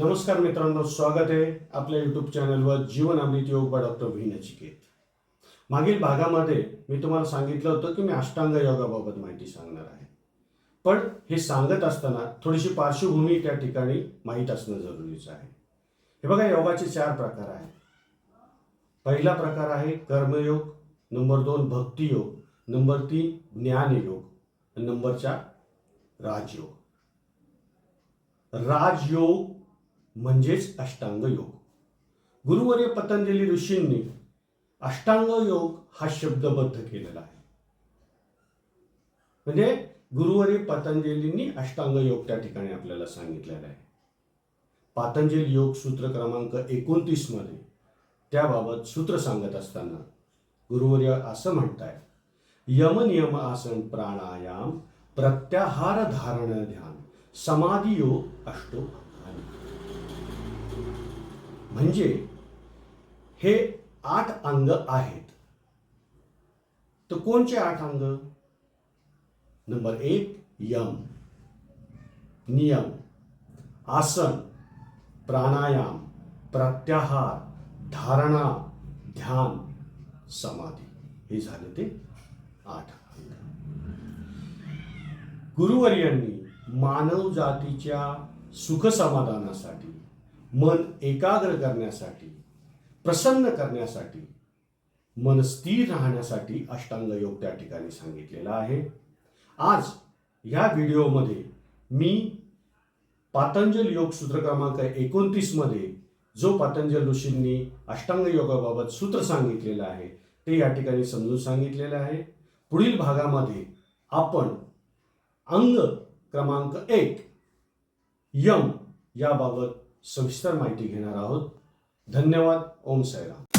नमस्कार मित्रांनो स्वागत आहे आपल्या युट्यूब चॅनलवर जीवन अमृत योग बा डॉक्टर व्ही नचिकेत मागील भागामध्ये मी तुम्हाला सांगितलं होतं की मी अष्टांग योगाबाबत माहिती सांगणार आहे. पण हे सांगत असताना थोडीशी पार्श्वभूमी त्या ठिकाणी माहीत असणं जरुरीचं आहे. हे बघा योगाचे चार प्रकार आहेत. पहिला प्रकार आहे कर्मयोग नंबर दोन भक्तियोग नंबर तीन ज्ञानयोग नंबर चार राजयोग. राजयोग म्हणजेच अष्टांग योग. गुरुवर्य पतंजली ऋषींनी अष्टांग योग हा शब्दबद्ध केलेला आहे. म्हणजे गुरुवर्य पतंजलींनी अष्टांग योग त्या ठिकाणी आपल्याला सांगितलेला आहे. पातंजली योग सूत्र क्रमांक एकोणतीसमध्ये त्याबाबत सूत्र सांगत असताना गुरुवर्य असं म्हणताय यम नियम आसन प्राणायाम प्रत्याहार धारण ध्यान समाधी योग अष्टो म्हणजे हे आठ अंग आहेत. तर कोणचे आठ अंग? नंबर एक यम. नियम. आसन प्राणायाम प्रत्याहार धारणा ध्यान समाधी. हे झाले ते आठ अंग. गुरुवर्यांनी मानव जातीच्या सुख समाधानासाठी मन एकाग्र करण्यासाठी प्रसन्न करण्यासाठी मन स्थिर राहण्यासाठी अष्टांग योग त्या ठिकाणी सांगितलेला आहे. आज या व्हिडिओमध्ये मी पातंजल योग सूत्र क्रमांक एकोणतीसमध्ये जो पातंजल ऋषींनी अष्टांग योगाबाबत सूत्र सांगितलेलं आहे ते या ठिकाणी समजून सांगितलेलं आहे. पुढील भागामध्ये आपण अंग क्रमांक एक यम याबाबत सविस्तर माहिती घेणार आहोत. धन्यवाद. ओम साईराम.